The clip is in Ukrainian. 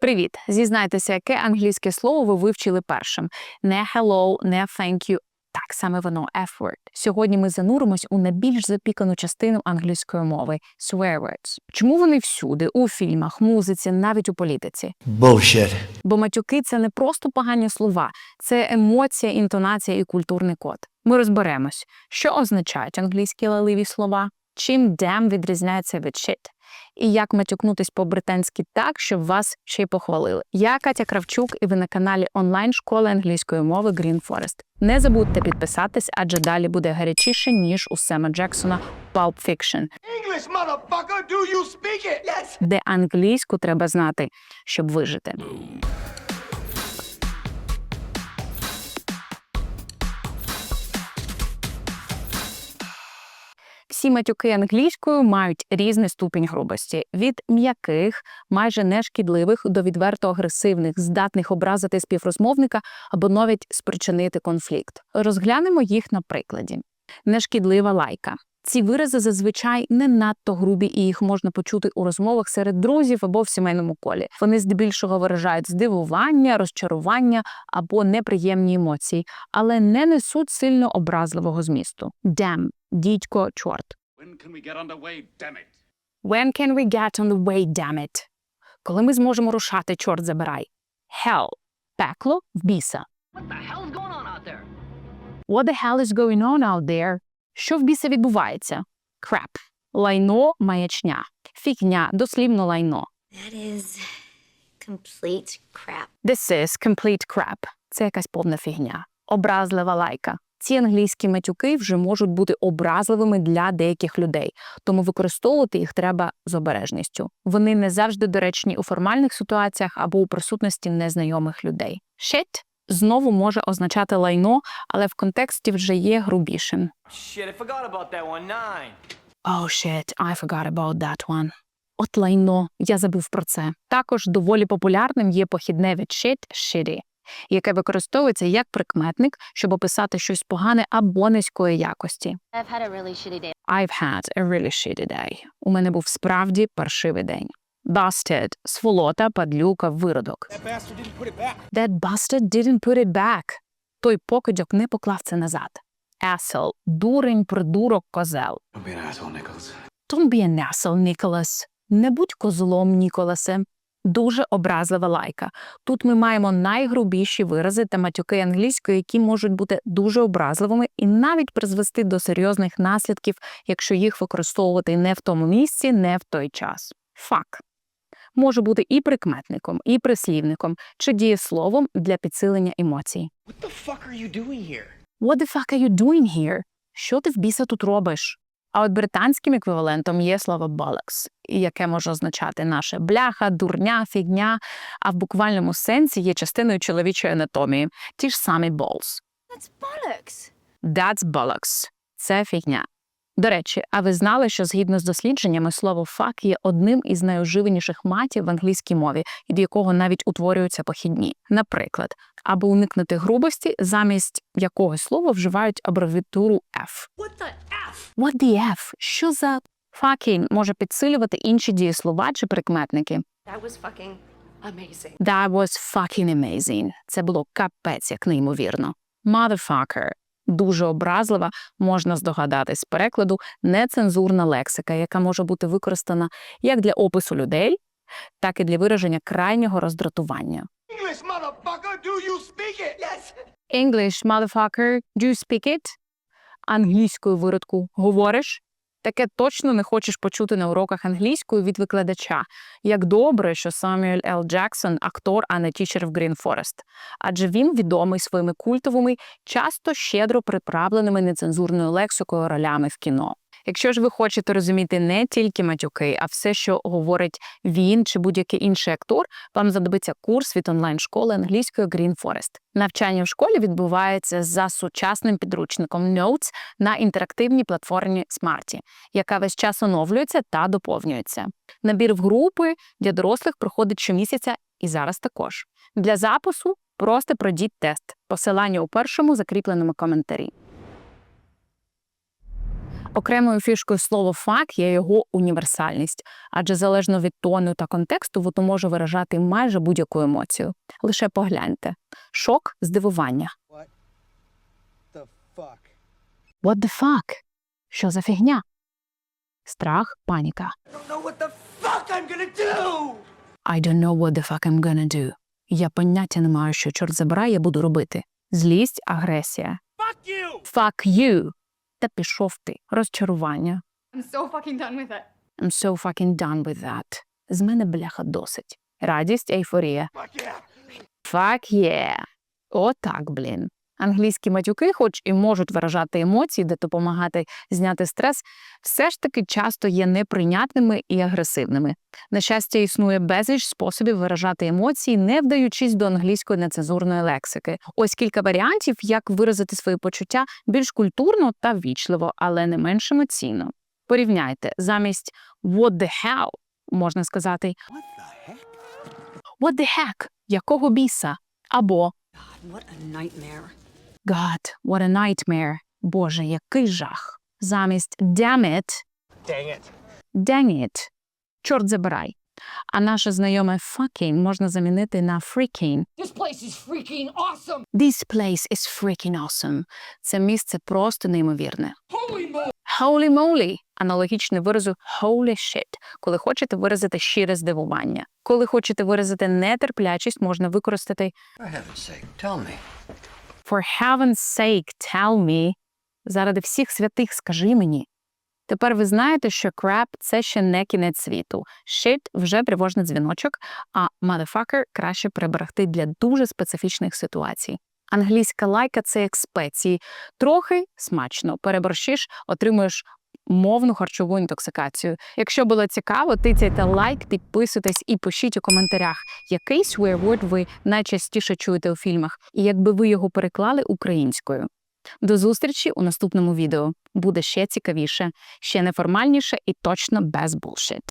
Привіт! Зізнайтеся, яке англійське слово ви вивчили першим? Не hello, не thank you. Так саме воно F-word. Сьогодні ми зануримось у найбільш запікану частину англійської мови swear words. Чому вони всюди, у фільмах, музиці, навіть у політиці? Bullshit. Бо матюки це не просто погані слова, це емоція, інтонація і культурний код. Ми розберемось, що означають англійські лаливі слова, чим damn відрізняється від shit, і як матюкнутись по-британськи так, щоб вас ще й похвалили. Я Катя Кравчук, і ви на каналі онлайн школи англійської мови Green Forest. Не забудьте підписатись, адже далі буде гарячіше, ніж у Сема Джексона Pulp Fiction, English, do you speak it? Yes. де англійську треба знати, щоб вижити. Всі матюки англійською мають різний ступінь грубості від м'яких, майже нешкідливих до відверто агресивних, здатних образити співрозмовника або навіть спричинити конфлікт. Розглянемо їх на прикладі. Нешкідлива лайка. Ці вирази зазвичай не надто грубі, і їх можна почути у розмовах серед друзів або в сімейному колі. Вони здебільшого виражають здивування, розчарування або неприємні емоції, але не несуть сильно образливого змісту. Damn, дідько, чорт. When can we get underway, damn it? When can we get on the way, damn it? Коли ми зможемо рушати, чорт забирай. Hell – пекло в біса. What the hell's going on out there? What the hell is going on out there? Що в біса відбувається? Crap. Лайно, маячня. Фігня, дослівно лайно. That is complete crap. This is complete crap. Це якась повна фігня. Образлива лайка. Ці англійські матюки вже можуть бути образливими для деяких людей, тому використовувати їх треба з обережністю. Вони не завжди доречні у формальних ситуаціях або у присутності незнайомих людей. Shit знову може означати лайно, але в контексті вже є грубішим. Shit, I forgot about that one. Nine. Oh shit, I forgot about that one. От лайно, я забув про це. Також доволі популярним є похідне від shit – shitty, яке використовується як прикметник, щоб описати щось погане або низької якості. I've had a really shitty day. I've had a really shitty day. У мене був справді паршивий день. Busted – сволота, падлюка, виродок. That bastard didn't put it back. That bastard didn't put it back. Той покидьок не поклав це назад. Asshole – дурень, придурок, козел. Don't be an asshole, Nichols. Don't be an asshole, Ніколас. Не будь козлом, Ніколасе. Дуже образлива лайка. Тут ми маємо найгрубіші вирази та матюки англійської, які можуть бути дуже образливими і навіть призвести до серйозних наслідків, якщо їх використовувати не в тому місці, не в той час. Фак може бути і прикметником, і прислівником чи дієсловом для підсилення емоцій. What the fuck are you doing here? What the fuck are you doing here? Що ти в біса тут робиш? А от британським еквівалентом є слово bollocks, яке може означати наше бляха, дурня, фігня, а в буквальному сенсі є частиною чоловічої анатомії, ті ж самі balls. That's bollocks. That's bollocks. Це фігня. До речі, а ви знали, що згідно з дослідженнями слово fuck є одним із найоживаніших матів в англійській мові, від якого навіть утворюються похідні. Наприклад, аби уникнути грубості, замість якогось слова вживають абревіатуру F. What the F? What the F? Що за fucking може підсилювати інші дієслова чи прикметники? That was fucking amazing. That was fucking amazing. Це було капець як неймовірно. Motherfucker. Дуже образлива, можна здогадатись з перекладу, нецензурна лексика, яка може бути використана як для опису людей, так і для вираження крайнього роздратування. English, motherfucker, do you speak it? Yes. English, motherfucker, do you speak it? Англійською виродку говориш? Таке точно не хочеш почути на уроках англійської від викладача. Як добре, що Самюель Л. Джексон – актор, а не тічер в Грінфорест. Адже він відомий своїми культовими, часто щедро приправленими нецензурною лексикою ролями в кіно. Якщо ж ви хочете розуміти не тільки матюки, а все, що говорить він чи будь-який інший актор, вам знадобиться курс від онлайн-школи англійської Green Forest. Навчання в школі відбувається за сучасним підручником Notes на інтерактивній платформі Smarty, яка весь час оновлюється та доповнюється. Набір в групи для дорослих проходить щомісяця і зараз також. Для запису просто пройдіть тест. Посилання у першому закріпленому коментарі. Окремою фішкою слова fuck є його універсальність, адже залежно від тону та контексту воно може виражати майже будь-яку емоцію. Лише погляньте: шок, здивування. The fuck? What the fuck? Що за фігня? Страх, паніка. I don't know what the fuck I'm gonna do! I don't know what the fuck I'm gonna do. Я поняття не маю, що чорт забирай, я буду робити. Злість, агресія. Fuck you! Fuck you! Та пішов ти. Розчарування. I'm so fucking done with it. I'm so fucking done with that. З мене бляха досить. Радість, ейфорія. Fuck yeah! Fuck yeah. Отак, блін. Англійські матюки, хоч і можуть виражати емоції, де допомагати зняти стрес, все ж таки часто є неприйнятними і агресивними. На щастя, існує безліч способів виражати емоції, не вдаючись до англійської нецензурної лексики. Ось кілька варіантів, як виразити свої почуття більш культурно та ввічливо, але не менш емоційно. Порівняйте замість «what the hell» можна сказати What the heck? «what the heck» – якого біса? Або What a nightmare. God, what a nightmare. Боже, який жах. Замість damn it, Dang it. dang it. Чорт забирай. А наше знайоме fucking можна замінити на freaking. This place is freaking awesome! This place is freaking awesome. Це місце просто неймовірне. Holy moly! Holy moly – аналогічний виразу holy shit, коли хочете виразити щире здивування. Коли хочете виразити нетерплячість, можна використати For heaven's sake, tell me. For heaven's sake, tell me. Заради всіх святих скажи мені. Тепер ви знаєте, що crap – це ще не кінець світу. Shit – вже тривожний дзвіночок, а motherfucker краще приберегти для дуже специфічних ситуацій. Англійська лайка – це як спеції. Трохи смачно. Переборщиш, отримуєш мовну харчову інтоксикацію. Якщо було цікаво, тицяйте лайк, підписуйтесь і пишіть у коментарях, який swear word ви найчастіше чуєте у фільмах, і якби ви його переклали українською. До зустрічі у наступному відео. Буде ще цікавіше, ще неформальніше і точно без булшит.